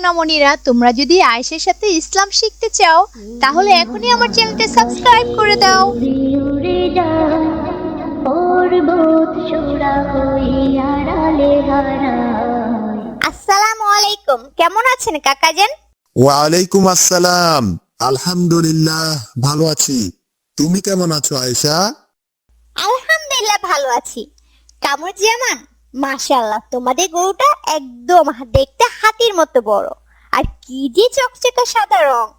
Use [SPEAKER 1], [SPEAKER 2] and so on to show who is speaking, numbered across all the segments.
[SPEAKER 1] সোনামণিরা তোমরা যদি আয়েশের সাথে ইসলাম শিখতে চাও তাহলে এখনই আমার চ্যানেলটা সাবস্ক্রাইব করে দাও। আসসালামু আলাইকুম। কেমন আছেন কাকাজান?
[SPEAKER 2] ওয়ালাইকুম আসসালাম। আলহামদুলিল্লাহ ভালো আছি। তুমি কেমন আছো আয়েশা?
[SPEAKER 1] আলহামদুলিল্লাহ ভালো আছি। কামরুজ্জামান মাশাআল্লাহ তোমাদের গরুটা একদম দেখতে হাতির মতো বড়। আর কি যে চকচকে সাদা রং।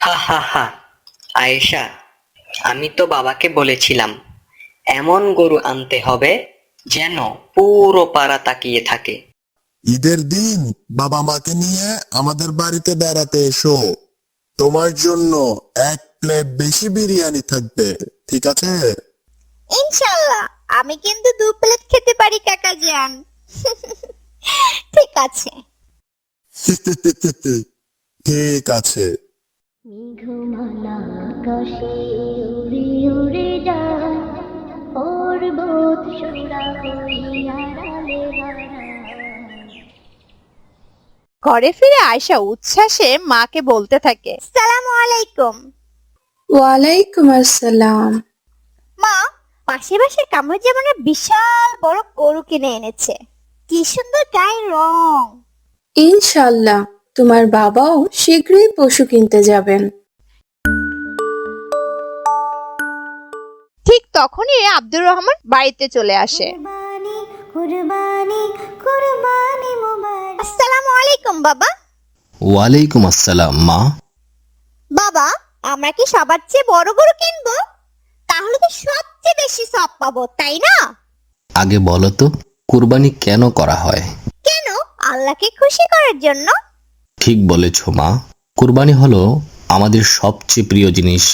[SPEAKER 3] হা হা হা। আয়েশা আমি তো বাবাকে বলেছিলাম এমন গরু আনতে হবে যেন পুরো পাড়া তাকিয়ে থাকে।
[SPEAKER 2] ঈদের দিন বাবা মাকে নিয়ে আমাদের বাড়িতে বেড়াতে এসো। তোমার জন্য এক প্লেট বেশি বিরিয়ানি থাকবে ঠিক আছে?
[SPEAKER 1] ইনশাআল্লাহ। আমি কিন্তু দু প্লেট খেতে পারি কাকাজান ঠিক আছে।
[SPEAKER 2] ঠিক আছে।
[SPEAKER 4] মেঘমালা আকাশে উড়ে উড়ে যায় পর্বত চূড়া
[SPEAKER 5] ঘরে ফিরে আয়সা উচ্ছ্বাসে মাকে বলতে থাকে
[SPEAKER 1] সালাম আলাইকুম।
[SPEAKER 6] ওয়ালাইকুম আসসালাম।
[SPEAKER 1] মা পাশে পাশে কামরুজ্জামানের বিশাল বড় গরু কিনে এনেছে। কি সুন্দর গায়ের রং।
[SPEAKER 6] ইনশাল্লাহ তোমার বাবাও শীঘ্রই পশু কিনতে যাবেন।
[SPEAKER 5] ঠিক তখনই আব্দুর রহমান বাড়িতে চলে আসে।
[SPEAKER 1] আসসালামু আলাইকুম বাবা।
[SPEAKER 7] ওয়ালাইকুম আসসালাম মা।
[SPEAKER 1] বাবা আমরা কি সবার চেয়ে বড় গরু কিনবো? তাহলে তো সবচেয়ে বেশি সব পাবো তাই না?
[SPEAKER 7] আগে বলো তো কুরবানি কেন করা হয়?
[SPEAKER 1] কেন? আল্লাহকে খুশি করার জন্য।
[SPEAKER 7] ঠিক বলেছ মা। কুরবানি হলো আমাদের সবচেয়ে প্রিয় জিনিস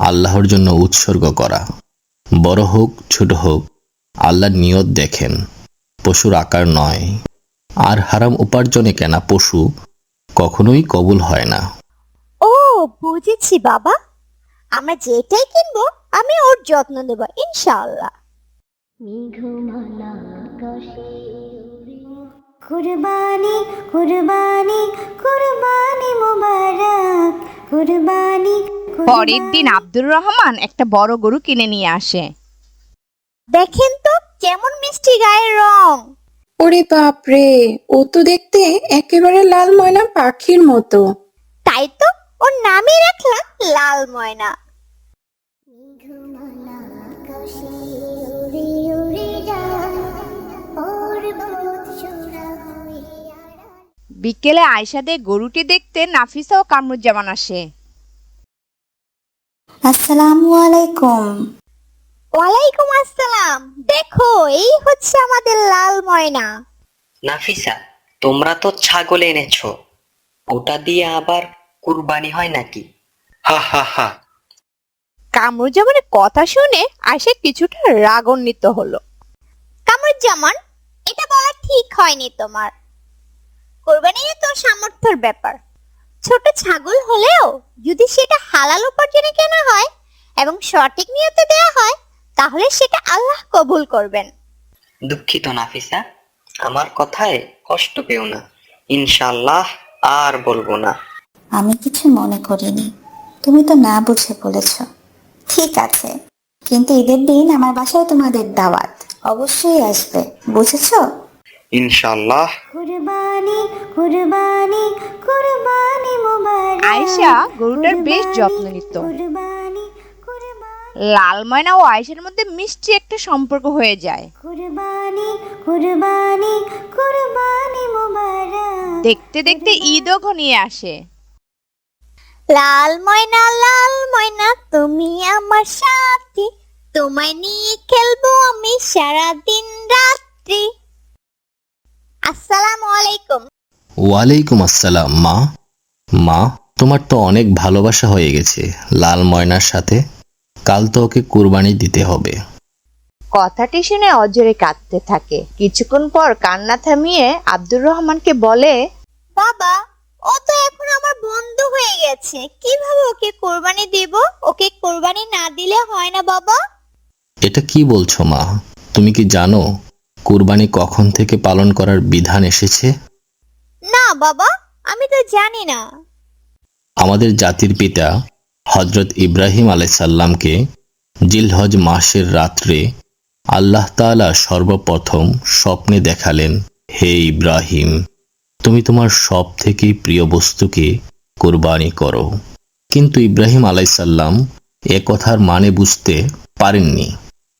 [SPEAKER 7] আল্লাহর জন্য উৎসর্গ করা। বড় হোক ছোট হোক আল্লাহর নিয়ত দেখেন পশুর আকার নয়। আর হারাম উপার্জনে কেনা পশু কখনোই কবুল হয় না।
[SPEAKER 1] ও বুঝেছি বাবা। আমরা যেটাই কিনবো আমি ওর যত্ন নেব ইনশাআল্লাহ।
[SPEAKER 4] মেঘমালা আকাশে কুরবানি কুরবানি কুরবানি মোবারক। কুরবানি।
[SPEAKER 5] পরের দিন আব্দুর রহমান একটা বড় গরু কিনে নিয়ে আসে।
[SPEAKER 1] দেখেন তো কেমন মিষ্টি গায়ের রং।
[SPEAKER 6] ওরে বাপরে ও তো দেখতে একেবারে লাল ময়না পাখির মতো।
[SPEAKER 1] তাই তো ওর নামই রাখলাম লাল ময়না।
[SPEAKER 4] মেঘমালা আকাশে উড়ে উড়ে যায় পর্বত চূড়া
[SPEAKER 5] বিকেলে আয়সাদের গরুটি দেখতে নাফিসা ও কামরুজ্জামান আসে।
[SPEAKER 8] আসসালামু আলাইকুম।
[SPEAKER 1] ওয়ালাইকুম আসসালাম। দেখো এই হচ্ছে আমাদের লাল ময়না।
[SPEAKER 3] নাফিসা তোমরা তো ছাগল এনেছো। ওটা দিয়ে আবার কুরবানি হয় নাকি? হা হা হা।
[SPEAKER 5] কামরুজ্জামানের কথা শুনে আয়সা কিছুটা রাগান্বিত হলো।
[SPEAKER 1] কামরুজ্জামান এটা বলা ঠিক হয়নি তোমার। কোরবানি তো সামর্থ্যের ব্যাপার। ছোট ছাগল হলেও যদি সেটা হালাল উপার্জনে কেনা হয় এবং সঠিক নিয়তে দেওয়া হয় তাহলে সেটা আল্লাহ কবুল করবেন।
[SPEAKER 3] দুঃখিত নাফিসা আমার কথায় কষ্ট পেও না। ইনশাল্লাহ আর বলব না।
[SPEAKER 8] আমি কিছু মনে করিনি। তুমি তো না বুঝে বলেছ। ঠিক আছে। কিন্তু ঈদের দিন আমার বাসায় তোমাদের দাওয়াত। অবশ্যই আসবে বুঝেছ?
[SPEAKER 3] ইনশাল্লাহ
[SPEAKER 4] কুরবানি কুরবানি কুরবানি মোবারক।
[SPEAKER 5] আয়েশা গরুটার বেশ যত্ন নিত।
[SPEAKER 4] কুরবানি কুরবানি।
[SPEAKER 5] লাল ময়না ও আয়েশার মধ্যে মিষ্টি একটা সম্পর্ক হয়ে যায়।
[SPEAKER 4] কুরবানি কুরবানি কুরবানি মোবারক।
[SPEAKER 5] দেখতে দেখতে ঈদও ঘনিয়ে আসে।
[SPEAKER 1] লাল ময়না লাল ময়না তুমি আমার সাথী। তোমায় নিয়ে খেলব আমি সারা দিন রাত্রি। আসসালামু আলাইকুম।
[SPEAKER 7] ওয়ালাইকুম আসসালাম মা। মা তোমার তো অনেক ভালোবাসা হয়ে গেছে লাল ময়নার সাথে। কাল তো ওকে কুরবানি দিতে হবে।
[SPEAKER 5] কথাটি শুনে অজরে কাঁদতে থাকে। কিছুক্ষণ পর কান্না থামিয়ে আব্দুর রহমানকে বলে
[SPEAKER 1] বাবা ও তো এখন আমার বন্ধু হয়ে গেছে। কীভাবে ওকে কোরবানি দেব? ওকে কোরবানি না দিলে হয় না বাবা।
[SPEAKER 7] এটা কি বলছো মা? তুমি কি জানো কুরবানি কখন থেকে পালন করার বিধান এসেছে?
[SPEAKER 1] না বাবা আমি তো জানি না।
[SPEAKER 7] আমাদের জাতির পিতা হজরত ইব্রাহিম আলাইসাল্লামকে জিলহজ মাসের রাত্রে আল্লাহ তাআলা সর্বপ্রথম স্বপ্নে দেখালেন হে ইব্রাহিম। তুমি তোমার সব থেকে প্রিয় বস্তুকে কোরবানি করো। কিন্তু ইব্রাহিম আলাইসাল্লাম এ কথার মানে বুঝতে পারেননি।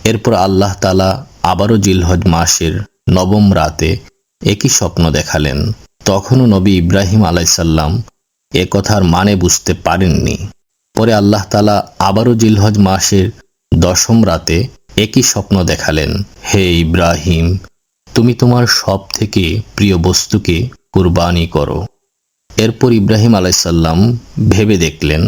[SPEAKER 7] এরপর আল্লাহ তালা আবারও জিলহজ মাসের নবম রাতে একই স্বপ্ন দেখালেন। তখনও নবী ইব্রাহিম আলাইসাল্লাম এ কথার মানে বুঝতে পারেননি। পরে আল্লাহ তালা আবারও জিলহজ মাসের দশম রাতে একই স্বপ্ন দেখালেন, হে ইব্রাহিম, তুমি তোমার সব থেকে প্রিয় বস্তুকে কুরবানি করো। এরপর ইব্রাহিম আলাইসাল্লাম ভেবে দেখলেন,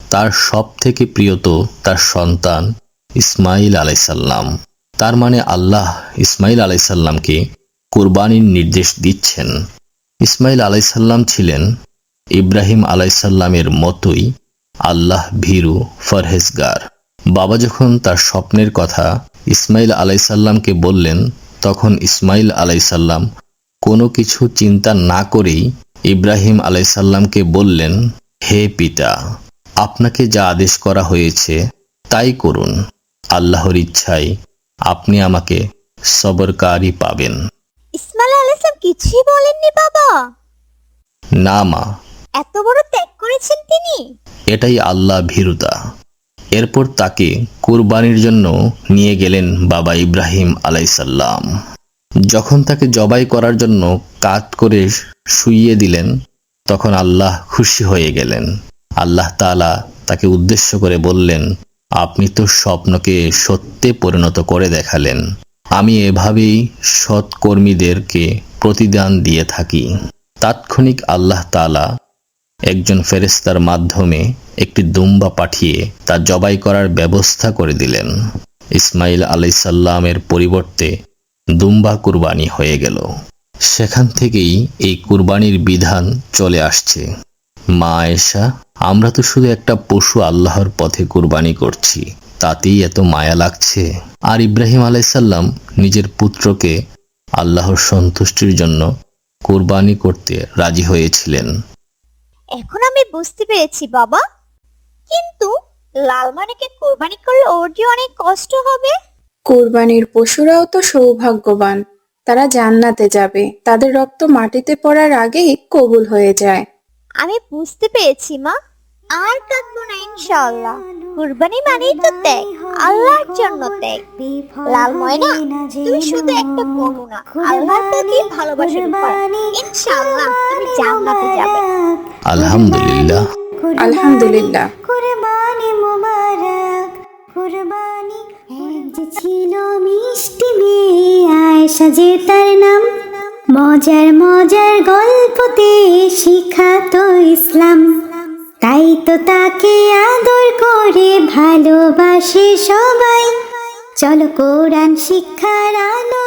[SPEAKER 7] তার সব থেকে প্রিয় তো তার সন্তান ইসমাইল আলাইসাল্লাম তার মানে আল্লাহ ইসমাইল আলাইসাল্লামকে কুরবানির নির্দেশ দিচ্ছেন। ইসমাইল আলাইসাল্লাম ছিলেন ইব্রাহিম আলাইসাল্লামের মতোই আল্লাহ ভীরু ফরহেজগার। বাবা যখন তার স্বপ্নের কথা ইসমাইল আলাইসাল্লামকে বললেন, তখন ইসমাইল আলাইসাল্লাম কোনো কিছু চিন্তা না করেই ইব্রাহিম আলাইসাল্লামকে বললেন হে পিতা আপনাকে যা আদেশ করা হয়েছে তাই করুন। আল্লাহর ইচ্ছায় আপনি আমাকে সবরকারী পাবেন।
[SPEAKER 1] ইসমাইল কিছুই বলেননি বাবা।
[SPEAKER 7] না মা।
[SPEAKER 1] এত বড় ত্যাগ করেছেন তিনি?
[SPEAKER 7] এটাই আল্লাহ ভীরুতা। এরপর তাকে কুরবানির জন্য নিয়ে গেলেন বাবা ইব্রাহিম আলাইসাল্লাম। যখন তাকে জবাই করার জন্য কাত করে শুইয়ে দিলেন, তখন আল্লাহ খুশি হয়ে গেলেন। আল্লাহ তাআলা তাকে উদ্দেশ্য করে বললেন, আপনি তো স্বপ্নকে সত্যে পরিণত করে দেখালেন। আমি এভাবেই সৎকর্মীদেরকে প্রতিদান দিয়ে থাকি। তাৎক্ষণিক আল্লাহ তাআলা একজন ফেরেস্তার মাধ্যমে একটি দুম্বা পাঠিয়ে তা জবাই করার ব্যবস্থা করে দিলেন। ইসমাইল আলাইসাল্লামের পরিবর্তে দুম্বা কুরবানি হয়ে গেল। সেখান থেকেই এই কুরবানির বিধান চলে আসছে। মা এসা আমরা তো শুধু একটা পশু আল্লাহর পথে কুরবানি করছি, তাতেই এত মায়া লাগছে। আর ইব্রাহিম আলাইসাল্লাম নিজের পুত্রকে আল্লাহর সন্তুষ্টির জন্য কুরবানি করতে রাজি হয়েছিলেন।
[SPEAKER 1] এখন আমি বুঝতে পেরেছি বাবা। কিন্তু লাল মানিকে কোরবানি করলে ওর অনেক কষ্ট হবে।
[SPEAKER 6] কোরবানির পশুরাও তো সৌভাগ্যবান। তারা জান্নাতে যাবে। তাদের রক্ত মাটিতে পড়ার আগেই কবুল হয়ে যায়।
[SPEAKER 1] আমি বুঝতে পেরেছি মা। আর কাঁদবো না ইনশাআল্লাহ। কুরবানি মানেই তো ত্যাগ আল্লাহর জন্য ত্যাগ। লাল ময়না তুমি শুধু একটা বলো না আল্লাহর প্রতি ভালোবাসার উপর। ইনশাআল্লাহ তুমি জান্নাতে যাবে।
[SPEAKER 7] আলহামদুলিল্লাহ।
[SPEAKER 6] আলহামদুলিল্লাহ।
[SPEAKER 4] কুরবানি মুবারক কুরবানি যে ছিল মিষ্টি মেয়ে আয়সা যে তার নাম। মজার মজার গল্পতে শিখাত ইসলাম। তাই তো তাকে আদর করে ভালোবাসে সবাই। চলো কোরআন শিক্ষার আলো